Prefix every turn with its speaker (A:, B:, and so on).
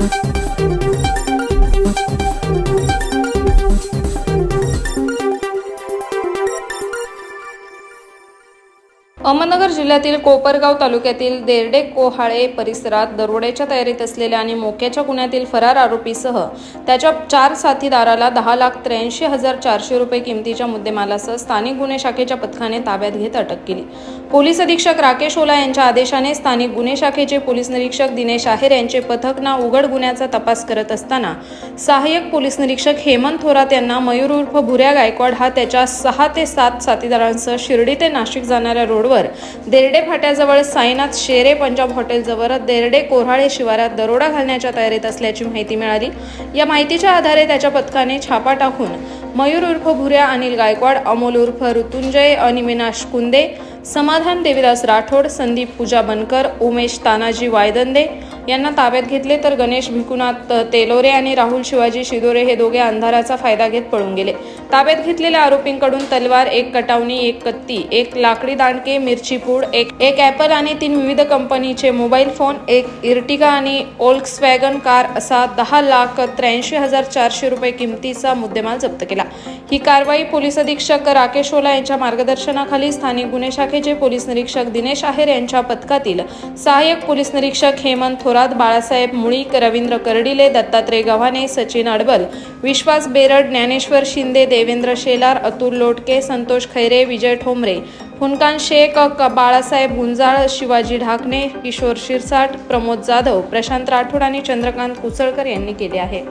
A: thank you Ahmednagar जिल्ह्यातील कोपरगाव तालुक्यातील देरडे कोहाळे परिसरात दरोड्याच्या तयारीत असलेल्या आणि मोक्याच्या गुन्ह्यातील फरार आरोपीसह त्याच्या चार साथीदाराला दहा लाख त्र्याऐंशी हजार चारशे रुपये किमतीच्या मुद्देमालासह स्थानिक गुन्हे शाखेच्या पथकाने ताब्यात घेत अटक केली. पोलीस अधीक्षक राकेश ओला यांच्या आदेशाने स्थानिक गुन्हे शाखेचे पोलीस निरीक्षक दिनेश आहेर यांचे पथक ना उघड गुन्ह्याचा तपास करत असताना सहाय्यक पोलीस निरीक्षक हेमंत थोरात यांना मयूर उर्फ भुऱ्या गायकवाड हा त्याच्या सहा ते सात साथीदारांसह शिर्डी ते नाशिक जाणाऱ्या रोडवर देरडे फाट्याजवळ साईनाथ शेरे पंजाब हॉटेलजवळ देरडे कोऱ्हाळे शिवारात दरोडा घालण्याच्या तयारीत असल्याची माहिती मिळाली. या माहितीच्या आधारे त्याच्या पथकाने छापा टाकून मयूर उर्फ भुऱ्या अनिल गायकवाड अमोल उर्फ ऋतुंजय अनिमिनाश कुंदे समाधान देवीदास राठोड संदीप पूजा बनकर उमेश तानाजी वायदंदे यांना ताब्यात घेतले तर गणेश भिकुनाथ तेलोरे आणि राहुल शिवाजी शिदोरे हे दोघे अंधाराचा फायदा घेत पळून गेले. ताब्यात घेतलेल्या आरोपींकडून तलवार एक कटावणी एक कत्ती एक लाकडी दांडके मिरची पूड एक एक ॲपल आणि तीन विविध कंपनीचे मोबाईल फोन एक इर्टिगा आणि ओल्क्सवॅगन कार असा दहा लाख त्र्याऐंशी हजार चारशे रुपये किमतीचा मुद्देमाल जप्त केला. ही कारवाई पोलीस अधीक्षक राकेश ओला यांच्या मार्गदर्शनाखाली स्थानिक गुन्हे शाखेचे पोलीस निरीक्षक दिनेश आहेर यांच्या पथकातील सहाय्यक पोलीस निरीक्षक हेमंत थोरात बाळासाहेब मुळीक रवींद्र कर्डिले दत्तात्रय गव्हाणे सचिन अडबल विश्वास बेरड ज्ञानेश्वर शिंदे देवेंद्र शेलार अतुल लोटके संतोष खैरे विजय ठोंबरे फुनकान शेख क- बाळासाहेब गुंजाळ शिवाजी ढाकणे किशोर शिरसाट प्रमोद जाधव प्रशांत राठोड आणि चंद्रकांत कुसळकर यांनी केले आहे.